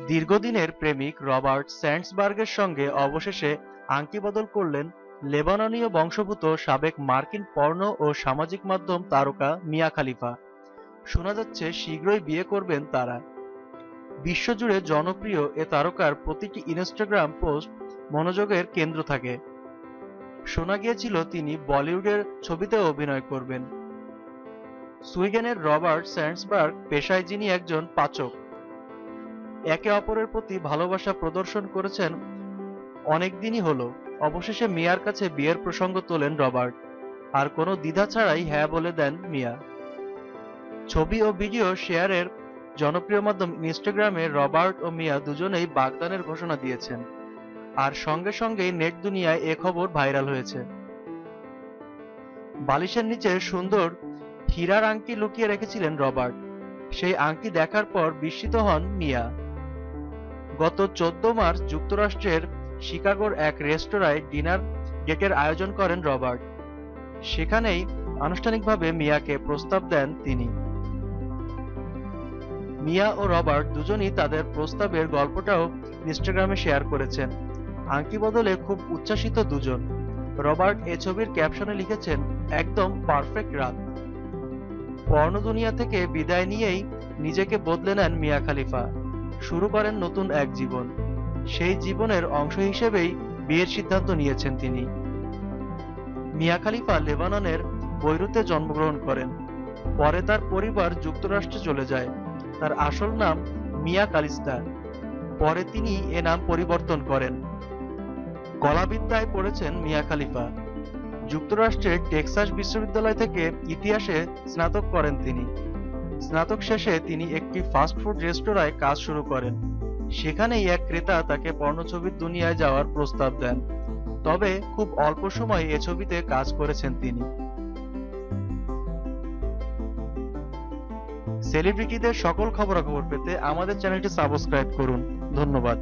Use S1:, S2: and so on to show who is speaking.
S1: দীর্ঘদিনের প্রেমিক রবার্ট স্যান্ডসবার্গের সঙ্গে অবশেষে আংটি বদল করলেন লেবাননীয় বংশোদ্ভূত সাবেক মার্কিন পর্ন ও সামাজিক মাধ্যম তারকা মিয়া খালিফা। শোনা যাচ্ছে, শীঘ্রই বিয়ে করবেন তারা। বিশ্বজুড়ে জনপ্রিয় এ তারকার প্রতিটি ইনস্টাগ্রাম পোস্ট মনোযোগের কেন্দ্র থাকে। শোনা গিয়েছিল, তিনি বলিউডের ছবিতে অভিনয় করবেন। সুইডেনের রবার্ট স্যান্ডসবার্গ পেশায় যিনি একজন পাচক। একে অপরের প্রতি ভালোবাসা প্রদর্শন করেছেন অনেক দিনই হলো। অবশেষে মিয়ার কাছে বিয়ের প্রসঙ্গ তোলেন রবার্ট। আর কোনো দ্বিধা ছাড়াই হ্যাঁ বলে দেন মিয়া। ছবি ও ভিডিও শেয়ারের জনপ্রিয় মাধ্যম ইনস্টাগ্রামে রবার্ট ও মিয়া দুজনেই বাগদানের ঘোষণা দিয়েছেন। আর সঙ্গে সঙ্গেই নেট দুনিয়ায় এ খবর ভাইরাল হয়েছে। বালিশের নিচে সুন্দর হীরার আংটি লুকিয়ে রেখেছিলেন রবার্ট। সেই আংটি দেখার পর বিস্মিত হন মিয়া। গত চোদ্দ মার্চ যুক্তরাষ্ট্রের শিকাগোর এক রেস্তোরাঁয় ডিনার ডেটের আয়োজন করেন রবার্ট। সেখানেই আনুষ্ঠানিকভাবে মিয়াকে প্রস্তাব দেন তিনি। মিয়া ও রবার্ট দুজনই তাদের প্রস্তাবের গল্পটাও ইনস্টাগ্রামে শেয়ার করেছেন। আংটি বদলে খুব উচ্ছ্বাসিত দুজন। রবার্ট এ ছবির ক্যাপশনে লিখেছেন, একদম পারফেক্ট রাত। পর্ণ দুনিয়া থেকে বিদায় নিয়েই নিজেকে বদলে নেন মিয়া খালিফা। শুরু করেন নতুন এক জীবন। সেই জীবনের অংশ হিসেবেই বিয়ের সিদ্ধান্ত নিয়েছেন তিনি। মিয়া খালিফা লেবাননের বৈরুতে জন্মগ্রহণ করেন। পরে তার পরিবার যুক্তরাষ্ট্রে চলে যায়। তার আসল নাম মিয়া কালিস্তা। পরে তিনি এ নাম পরিবর্তন করেন। কলাবিদ্যায় পড়েছেন মিয়া খালিফা। যুক্তরাষ্ট্রের টেক্সাস বিশ্ববিদ্যালয় থেকে ইতিহাসে স্নাতক করেন তিনি। স্নাতক শেষে তিনি একটি ফাস্টফুড রেস্তোরাঁয় কাজ শুরু করেন। সেখানেই এক ক্রেতা তাকে পর্ণছবির দুনিয়ায় যাওয়ার প্রস্তাব দেন। তবে খুব অল্প সময় এ ছবিতে কাজ করেছেন তিনি। সেলিব্রিটিদের সকল খবরাখবর পেতে আমাদের চ্যানেলটি সাবস্ক্রাইব করুন। ধন্যবাদ।